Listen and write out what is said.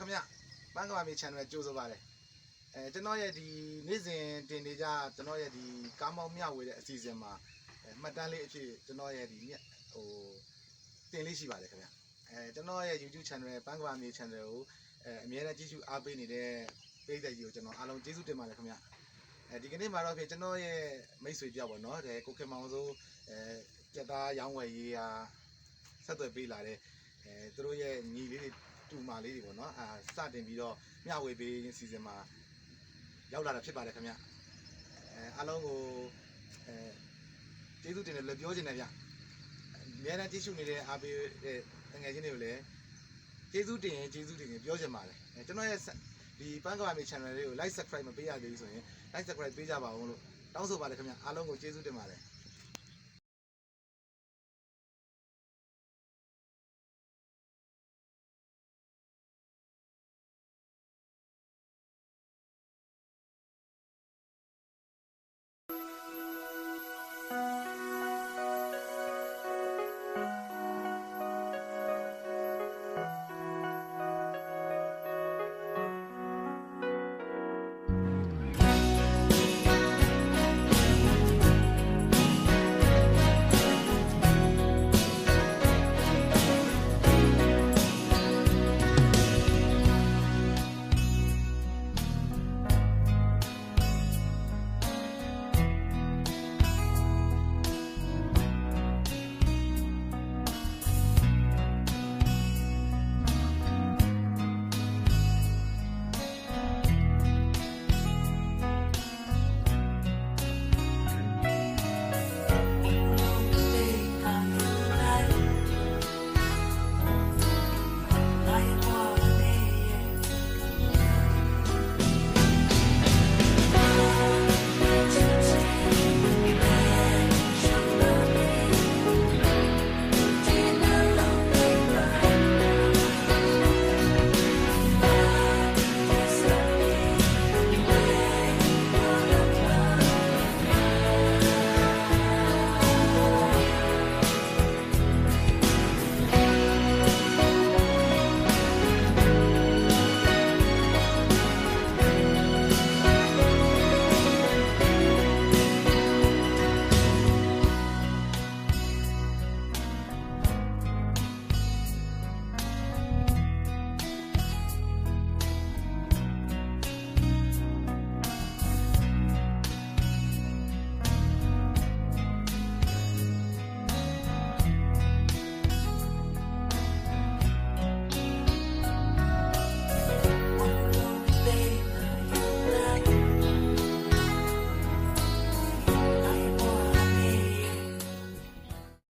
ခင်ဗျပန်းကမာမီ channel ကြိုးဆိုပါတယ်အဲကျွန်တော်ရဲ့ဒီနေ့စဉ်တင်နေကြကျွန်တော်ရဲ့ဒီကားမောင်းမြဝေတဲ့အစီအစဉ်မှာအဲမှတ်တမ်းလေးအဖြစ်ကျွန်တော်ရဲ့ဒီမြဟိုတင်လေးရှိပါတယ်ခင်ဗျအဲကျွန်တော်ရဲ့ YouTube channel ပန်းကမာမီ channel ကိုအဲအမြဲတမ်းကြည့်ရှုအားပေးနေတဲ့ပရိသတ်ကြီးကိုကျွန်တော်အားလုံးကျေးဇူးတင်ပါတယ်ခင်ဗျအဲဒီကနေ့မှာတော့ဖြစ်ကျွန်တော်ရဲ့မိတ်ဆွေပြောက်ပါတော့တဲ့ကိုခင်မောင်စိုးအဲကြက်သားရောင်းဝယ်ရေးဟာဆက်သွယ်ပေးလာတဲ့အဲသူတို့ရဲ့ညီလေးတွေ တူမာလေးတွေပေါ့နော်အာစတင်ပြီးတော့မျှဝေပေးခြင်းစီစဉ်မှာရောက်လာတာဖြစ်ပါတယ်ခင်ဗျအဲအားလုံးကိုအဲကျေးဇူးတင်တယ်လည်းပြောချင်တယ်ဗျအများနဲ့ကြည့်ရှုနေတဲ့အားပေးတဲ့ငွေချင်းတွေကိုလည်းကျေးဇူးတင်ရင်ကျေးဇူးတင်ရင်ပြောချင်ပါတယ်အဲကျွန်တော်ရဲ့ဒီပန်းကဘာမီ channel လေးကို like subscribe မပေးရသေးဘူးဆိုရင် like subscribe ပေးကြပါဦးလို့တောင်းဆိုပါတယ်ခင်ဗျအားလုံးကိုကျေးဇူးတင်ပါတယ်